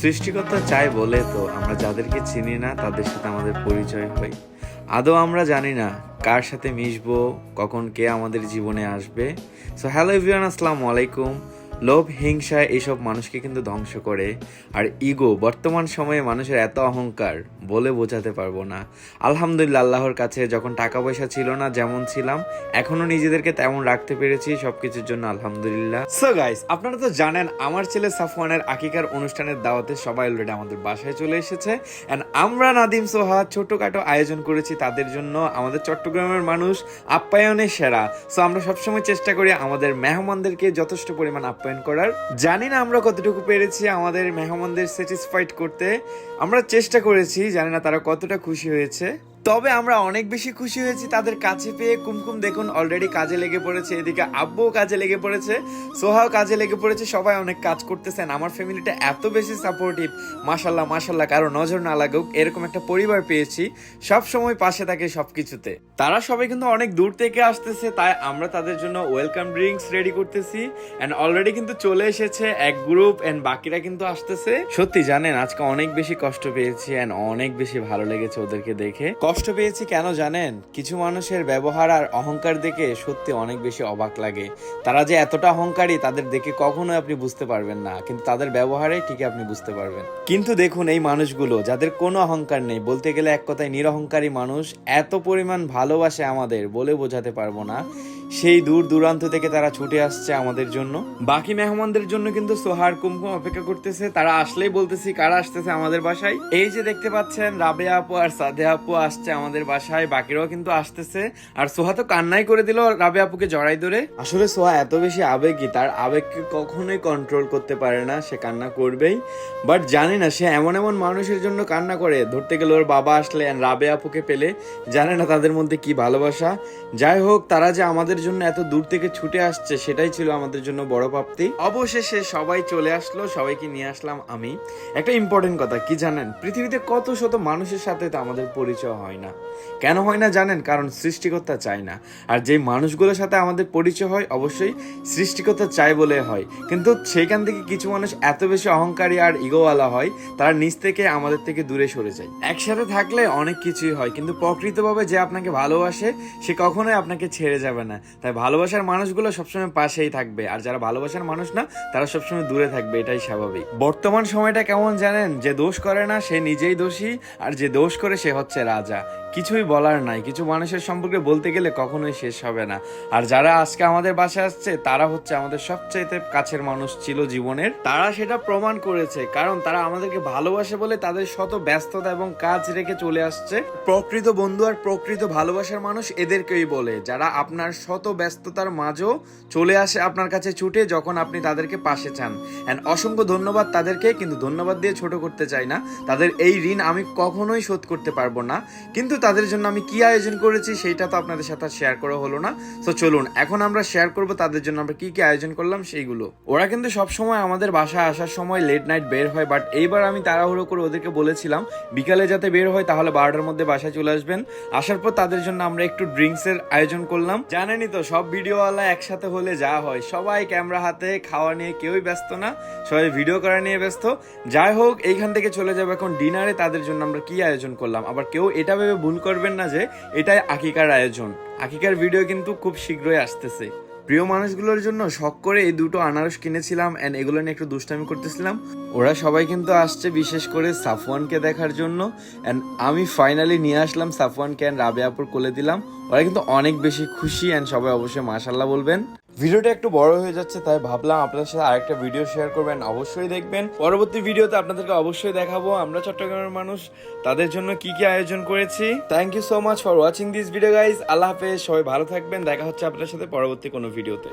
সৃষ্টিকর্তা চাই বলে তো আমরা যাদেরকে চিনি না, তাদের সাথে আমাদের পরিচয় হয়। আদৌ আমরা জানি না কার সাথে মিশবো, কখন কে আমাদের জীবনে আসবে। সো হ্যালো ইভিয়ান আসসালামু আলাইকুম। লোভ, হিংসা এইসব মানুষকে কিন্তু ধ্বংস করে। আর ইগো, বর্তমান সময়ে মানুষের এত অহংকার বলে বোঝাতে পারব না। আলহামদুলিল্লাহ, আল্লাহর কাছে যখন টাকা পয়সা ছিল না যেমন ছিলাম এখনও নিজেদেরকে তেমন রাখতে পেরেছি, সবকিছুর জন্য আলহামদুলিল্লাহ। সো গাইস আপনারা তো জানেন, আমার ছেলে সাফওয়ানের আকিকার অনুষ্ঠানের দাওয়াতে সবাই অলরেডি আমাদের বাসায় চলে এসেছে। এন্ড আমরা, নাদিম, সোহা ছোটখাটো আয়োজন করেছি তাদের জন্য। আমাদের চট্টগ্রামের মানুষ আপ্যায়নে সেরা। সো আমরা সবসময় চেষ্টা করি আমাদের মেহমানদেরকে যথেষ্ট পরিমাণ আপ্যায়ন করার। জানি না আমরা কতটুকু পেরেছি আমাদের মেহমানদের স্যাটিসফাইড করতে। আমরা চেষ্টা করেছি, জানি না তারা কতটা খুশি হয়েছে। তবে আমরা অনেক বেশি খুশি হয়েছি তাদের কাছে পেয়ে। কুমকুম দেখুন অলরেডি কাজে লেগে পড়েছে। এদিকে আব্বুও কাজে লেগে পড়েছে। সোহাও কাজে লেগে পড়েছে। সবাই অনেক কাজ করতেছেন। আমার ফ্যামিলিটা এত বেশি সাপোর্টিভ মাশাল্লাহ মাশাল্লাহ কারও নজর না লাগুক। এরকম একটা পরিবার পেয়েছি। সব সময় পাশে থাকে সবকিছুতে। তারা সবাই কিন্তু অনেক দূর থেকে আসতেছে, তাই আমরা তাদের জন্য ওয়েলকাম ড্রিঙ্কস রেডি করতেছি। অ্যান্ড অলরেডি কিন্তু চলে এসেছে এক গ্রুপ অ্যান্ড বাকিরা কিন্তু আসতেছে। সত্যি জানেন, আজকে অনেক বেশি কষ্ট পেয়েছি অ্যান্ড অনেক বেশি ভালো লেগেছে ওদেরকে দেখে। কষ্ট পেয়েছি কেন জানেন? কিছু মানুষের ব্যবহার আর অহংকার দেখে সত্যি অনেক বেশি অবাক লাগে। তারা যে এতটা অহংকারী, তাদের দেখে কখনো আপনি বুঝতে পারবেন না। কিন্তু তাদের ব্যবহারে ঠিকই আপনি বুঝতে পারবেন। কিন্তু দেখুন, এই মানুষগুলো, যাদের কোনো অহংকার নেই, বলতে গেলে এক কথায় নিরহংকারী মানুষ, এত পরিমাণ ভালোবাসে আমাদের বলে বোঝাতে পারব না। সেই দূর দূরান্ত থেকে তারা ছুটে আসছে আমাদের জন্য। বাকি মেহমানদের জন্য কিন্তু সোহার কুমকুম অপেক্ষা করতেছে। তারা আসলেই বলতেছি, কারা আসতেছে আমাদের বাসায়? এই যে দেখতে পাচ্ছেন, রাবে আপু আর সাদে আপু আসছে আমাদের বাসায়। বাকিরাও কিন্তু আসতেছে। আর সোহা তো কান্নাই করে দিল রাবে আপুকে জড়াই ধরে। আসলে সোহা এত বেশি আবেগী, তার আবেগকে কখনোই কন্ট্রোল করতে পারে না। সে কান্না করবেই। বাট জানি না, সে এমন এমন মানুষের জন্য কান্না করে। ধরতে গেলে ওর বাবা আসলে রাবে আপুকে পেলে, জানে না তাদের মধ্যে কি ভালোবাসা। যাই হোক, তারা যে আমাদের জন্য এত দূর থেকে ছুটে আসছে, সেটাই ছিল আমাদের জন্য বড় প্রাপ্তি অবশেষে সবাই চলে আসলো, সবাইকে নিয়ে আসলাম আমি। একটা ইম্পর্টেন্ট কথা, কি জানেন? পৃথিবীতে কত শত মানুষের সাথে তো আমাদের পরিচয় হয় না। কেন হয় না জানেন? কারণ সৃষ্টিকর্তা চায় না। আর যে মানুষগুলোর সাথে আমাদের পরিচয় হয়, অবশ্যই সৃষ্টিকর্তা চায় বলে হয়। কিন্তু সেখান থেকে কিছু মানুষ এত বেশি অহংকারী আর ইগোওয়ালা হয়, তারা নিজ থেকে আমাদের থেকে দূরে সরে যায়। একসাথে থাকলে অনেক কিছুই হয়, কিন্তু প্রকৃতভাবে যে আপনাকে ভালোবাসে, সে কখনোই আপনাকে ছেড়ে যাবে না। তাই ভালোবাসার মানুষগুলো সবসময় পাশেই থাকবে। আর যারা ভালোবাসার মানুষ না, তারা সবসময় দূরে থাকবে, এটাই স্বাভাবিক। বর্তমান সময়টা কেমন জানেন? যে দোষ করে না, সে নিজেই দোষী, আর যে দোষ করে, সে হচ্ছে রাজা। কিছুই বলার নাই, কিছু মানুষের সম্পর্কে বলতে গেলে কখনোই শেষ হবে না। আর যারা আজকে আমাদের বাসায় আসছে, তারা হচ্ছে আমাদের সবচাইতে কাছের মানুষ ছিল জীবনের। তারা সেটা প্রমাণ করেছে, কারণ তারা আমাদেরকে ভালোবাসে বলে তাদের শত ব্যস্ততা এবং কাজ রেখে চলে আসছে। প্রকৃত বন্ধু আর প্রকৃত ভালোবাসার মানুষ এদেরকেই বলে, যারা আপনার শত ব্যস্ততার মাঝেও চলে আসে আপনার কাছে ছুটে যখন আপনি তাদেরকে পাশে চান। অ্যান্ড অসংখ্য ধন্যবাদ তাদেরকে, কিন্তু ধন্যবাদ দিয়ে ছোট করতে চাই না। তাদের এই ঋণ আমি কখনোই শোধ করতে পারব না। কিন্তু তাদের জন্য আমি কি আয়োজন করেছি সেইটা তো আপনাদের সাথে শেয়ার করা হলো না। তো চলুন, এখন আমরা শেয়ার করব তাদের জন্য আমরা কি কি আয়োজন করলাম সেইগুলো। ওরা কিন্তু সব সময় আমাদের বাসায় আসার সময় লেট নাইট বের হয় বাট এইবার আমি তাড়াহুড়ো করে ওদেরকে বলেছিলাম, বিকালে যাতে বের হয় তাহলে বারোটার মধ্যে বাসায় চলে আসবেন। আসার পর তাদের জন্য আমরা একটু ড্রিঙ্কস এর আয়োজন করলাম। জানেনই তো, সব ভিডিওওয়ালা একসাথে হলে যা হয়। সবাই ক্যামেরা হাতে খাওয়া নিয়ে কেউই ব্যস্ত না, সবাই ভিডিও করা নিয়ে ব্যস্ত। যাই হোক, এইখান থেকে চলে যাব এখন ডিনারে, তাদের জন্য আমরা কি আয়োজন করলাম? আবার কেউ এটা ভেবে ভুল করবেন না যে, এটাই আকিকার আয়োজন। আকিকার ভিডিও কিন্তু খুব শীঘ্রই আসতেছে। প্রিয় মানুষগুলোর জন্য শখ করে এই দুটো আনারস কিনেছিলাম এন্ড এগুলো নিয়ে একটু দুষ্টামি করতেছিলাম। ওরা সবাই কিন্তু আসছে বিশেষ করে সাফওয়ানকে দেখার জন্য অ্যান্ড আমি ফাইনালি নিয়ে আসলাম সাফওয়ানকে অ্যান্ড রাবে আপুর কোলে দিলাম। ওরা কিন্তু অনেক বেশি খুশি অ্যান্ড সবাই অবশ্যই মাশাল্লাহ বলবেন। ভিডিওটা একটু বড় হয়ে যাচ্ছে, তাই ভাবলাম আপনাদের সাথে আরেকটা ভিডিও শেয়ার করবেন অবশ্যই দেখবেন। পরবর্তী ভিডিওতে আপনাদেরকে অবশ্যই দেখাবো, আমরা চট্টগ্রামের মানুষ, তাদের জন্য কি কি আয়োজন করেছি। Thank you so much for watching this video guys আল্লাহ হাফেজ, সবাই ভালো থাকবেন, দেখা হচ্ছে আপনার সাথে পরবর্তী কোনো ভিডিওতে